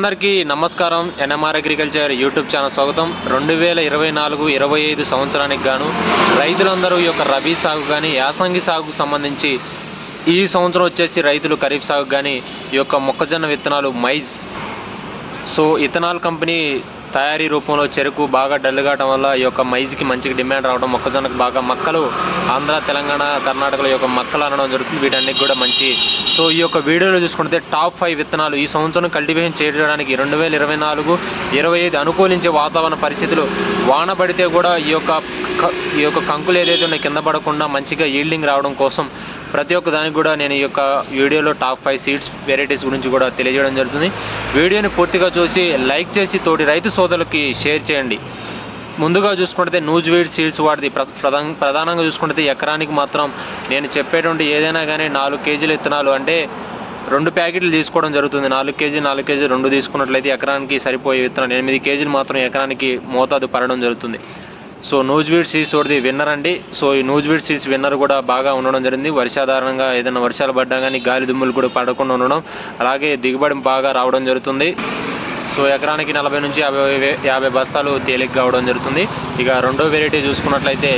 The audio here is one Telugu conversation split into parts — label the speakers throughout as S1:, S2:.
S1: అందరికీ నమస్కారం. ఎన్ఎంఆర్ అగ్రికల్చర్ యూట్యూబ్ ఛానల్ స్వాగతం. రెండు వేల ఇరవై నాలుగు ఇరవై ఐదు సంవత్సరానికి గాను రైతులందరూ ఈ యొక్క రబీ సాగు కానీ యాసంగి సాగుకు సంబంధించి ఈ సంవత్సరం వచ్చేసి రైతులు ఖరీఫ్ సాగు కానీ ఈ యొక్క మొక్కజొన్న విత్తనాలు మైజ్ సో ఇథనాల్ కంపెనీ తయారీ రూపంలో చెరుకు బాగా డల్ వల్ల ఈ యొక్క మైజ్కి మంచిగా డిమాండ్ రావడం మొక్కజొన్నకు బాగా మక్కలు ఆంధ్ర తెలంగాణ కర్ణాటకలో యొక్క మక్కలు అనడం జరుగుతుంది. వీటన్నిటికి కూడా మంచి. సో ఈ యొక్క వీడియోలో చూసుకుంటే టాప్ ఫైవ్ విత్తనాలు ఈ సంవత్సరం కల్టివేషన్ చేయడానికి రెండు వేల ఇరవై నాలుగు ఇరవై ఐదు అనుకూలించే వాతావరణ పరిస్థితులు. వాన పడితే కూడా ఈ యొక్క క- ఈ యొక్క కంకులు ఏదైతే ఉన్నాయో కింద పడకుండా మంచిగా ఈల్డింగ్ రావడం కోసం ప్రతి ఒక్క దానికి కూడా నేను ఈ యొక్క వీడియోలో టాప్ ఫైవ్ సీడ్స్ వెరైటీస్ గురించి కూడా తెలియజేయడం జరుగుతుంది. వీడియోని పూర్తిగా చూసి లైక్ చేసి తోటి రైతు సోదరులకి షేర్ చేయండి. ముందుగా చూసుకుంటే నూజ్ వీడ్ సీడ్స్ వాడిది ప్ర- ప్రధాన ప్రధానంగా చూసుకుంటే ఎకరానికి మాత్రం నేను చెప్పేటువంటి ఏదైనా కానీ నాలుగు కేజీల విత్తనాలు అంటే రెండు ప్యాకెట్లు తీసుకోవడం జరుగుతుంది. నాలుగు కేజీ నాలుగు కేజీ రెండు తీసుకున్నట్లయితే ఎకరానికి సరిపోయే విత్తనాలు ఎనిమిది కేజీలు మాత్రం ఎకరానికి మోతాదు పడడం జరుగుతుంది. సో నూజ్వీడ్ సీడ్స్ ఒకటి విన్నర్ అండి సో ఈ నూజ్వీడ్ సీస్ విన్నర్ కూడా బాగా ఉండడం జరిగింది. వర్షాధారణంగా ఏదైనా వర్షాలు పడ్డా కానీ గాలి దుమ్ములు కూడా పడకుండా ఉండడం అలాగే దిగుబడి బాగా రావడం జరుగుతుంది. సో ఎకరానికి నలభై నుంచి యాభై యాభై బస్తాలు తేలిక కావడం జరుగుతుంది. ఇక రెండో వెరైటీ చూసుకున్నట్లయితే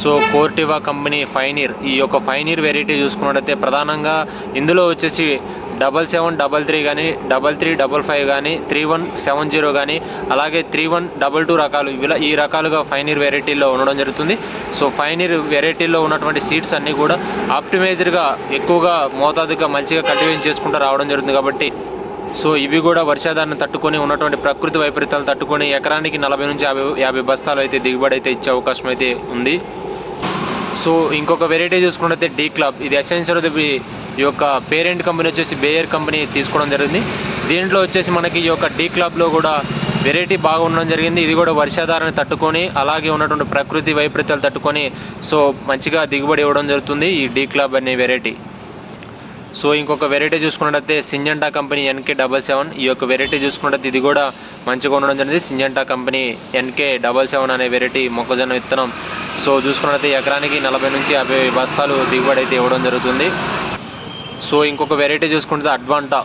S1: సో కోర్టివా కంపెనీ ఫైనీర్ ఈ యొక్క ఫైనీర్ వెరైటీ చూసుకున్నట్లయితే ప్రధానంగా ఇందులో వచ్చేసి డబల్ సెవెన్ డబల్ త్రీ కానీ డబల్ త్రీ డబల్ ఫైవ్ కానీ త్రీ వన్ సెవెన్ జీరో కానీ అలాగే త్రీ వన్ డబల్ టూ రకాలు ఇలా ఈ రకాలుగా ఫైనీర్ వెరైటీలో ఉండడం జరుగుతుంది. సో ఫైనీర్ వెరైటీలో ఉన్నటువంటి సీడ్స్ అన్నీ కూడా ఆప్టిమైజ్డ్గా ఎక్కువగా మోతాదుగా మంచిగా కల్టివేట్ చేసుకుంటూ రావడం జరుగుతుంది కాబట్టి సో ఇవి కూడా వర్షాధారణ తట్టుకొని ఉన్నటువంటి ప్రకృతి వైపరీత్యాలు తట్టుకొని ఎకరానికి నలభై నుంచి యాభై యాభై బస్తాలు అయితే దిగుబడి అయితే ఇచ్చే అవకాశం అయితే ఉంది. సో ఇంకొక వెరైటీ చూసుకుంటే డీ క్లబ్. ఇది ఎసెన్షియల్ ఈ యొక్క పేరెంట్ కంపెనీ వచ్చేసి బేయర్ కంపెనీ తీసుకోవడం జరిగింది. దీంట్లో వచ్చేసి మనకి ఈ యొక్క డీ క్లబ్లో కూడా వెరైటీ బాగా ఉండడం జరిగింది. ఇది కూడా వర్షాధారాన్ని తట్టుకొని అలాగే ఉన్నటువంటి ప్రకృతి వైపరీత్యాలు తట్టుకొని సో మంచిగా దిగుబడి ఇవ్వడం జరుగుతుంది ఈ డీ క్లబ్ అనే వెరైటీ. సో ఇంకొక వెరైటీ చూసుకున్నట్లయితే Syngenta company NK double seven. ఈ యొక్క వెరైటీ చూసుకున్నట్లయితే ఇది కూడా మంచిగా ఉండడం జరిగింది. Syngenta company NK double seven అనే వెరైటీ మొక్కజొన్న విత్తనం. సో చూసుకున్నట్లయితే ఎకరానికి నలభై నుంచి యాభై బస్తాలు దిగుబడి అయితే ఇవ్వడం జరుగుతుంది. సో ఇంకొక వెరైటీ చూసుకుంటే అడ్వాంటా.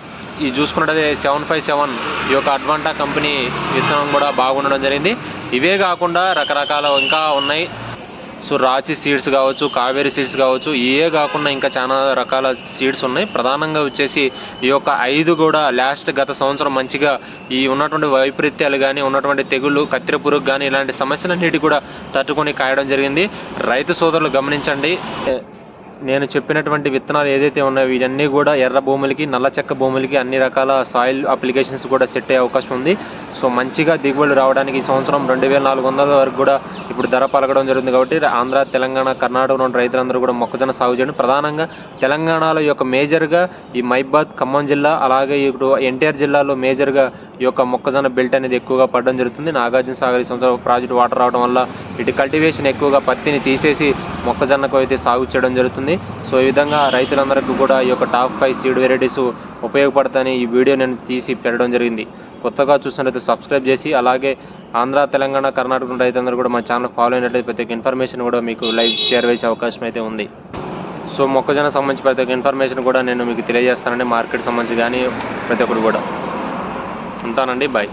S1: ఇది చూసుకున్నట్లయితే సెవెన్ ఫైవ్ సెవెన్ ఈ యొక్క అడ్వాంటా కంపెనీ విత్తనం కూడా బాగుండడం జరిగింది. ఇవే కాకుండా రకరకాల ఇంకా ఉన్నాయి. సో రాశి సీడ్స్ కావచ్చు కావేరీ సీడ్స్ కావచ్చు ఇవే కాకుండా ఇంకా చాలా రకాల సీడ్స్ ఉన్నాయి. ప్రధానంగా వచ్చేసి ఈ యొక్క ఐదు కూడా లాస్ట్ గత సంవత్సరం మంచిగా ఈ ఉన్నటువంటి వైపరీత్యాలు కానీ ఉన్నటువంటి తెగుళ్ళు కత్తిర పురుగు కానీ ఇలాంటి సమస్యలన్నిటి కూడా తట్టుకొని కాయడం జరిగింది. రైతు సోదరులు గమనించండి. నేను చెప్పినటువంటి విత్తనాలు ఏదైతే ఉన్నాయో ఇవన్నీ కూడా ఎర్ర భూములకి నల్ల చెక్క భూములకి అన్ని రకాల సాయిల్ అప్లికేషన్స్ కూడా సెట్ అయ్యే అవకాశం ఉంది. సో మంచిగా దిగుబడులు రావడానికి ఈ సంవత్సరం రెండు వేల నాలుగు వందల వరకు కూడా ఇప్పుడు ధర పలకడం జరుగుతుంది కాబట్టి ఆంధ్ర తెలంగాణ కర్ణాటకలో ఉన్న రైతులందరూ కూడా మొక్కజొన్న సాగు చేయడం. ప్రధానంగా తెలంగాణలో యొక్క మేజర్గా ఈ మైబాద్ ఖమ్మం జిల్లా అలాగే ఇప్పుడు ఎన్టీఆర్ జిల్లాలో మేజర్గా ఈ యొక్క మొక్కజొన్న బెల్ట్ అనేది ఎక్కువగా పడడం జరుగుతుంది. నాగార్జున సాగర్ ఈ సంవత్సరం ప్రాజెక్ట్ వాటర్ రావడం వల్ల ఇటు కల్టివేషన్ ఎక్కువగా పత్తిని తీసేసి మొక్కజొన్నకు అయితే సాగు చేయడం జరుగుతుంది. సో ఈ విధంగా రైతులందరికీ కూడా ఈ యొక్క టాప్ ఫైవ్ సీడ్ వెరైటీస్ ఉపయోగపడతాయని ఈ వీడియో నేను తీసి పెట్టడం జరిగింది. కొత్తగా చూసినట్లయితే సబ్స్క్రైబ్ చేసి అలాగే ఆంధ్ర తెలంగాణ కర్ణాటక రైతులందరూ కూడా మా ఛానల్ ఫాలో అయినట్లయితే ప్రతి ఒక్క ఇన్ఫర్మేషన్ కూడా మీకు లైవ్ చేరవేసే అవకాశం అయితే ఉంది. సో మొక్కజొన్న సంబంధించి ప్రతి ఒక్క ఇన్ఫర్మేషన్ కూడా నేను మీకు తెలియజేస్తానండి. మార్కెట్ సంబంధించి కానీ ప్రతి ఒక్కరు కూడా. ఉంటానండి. బాయ్.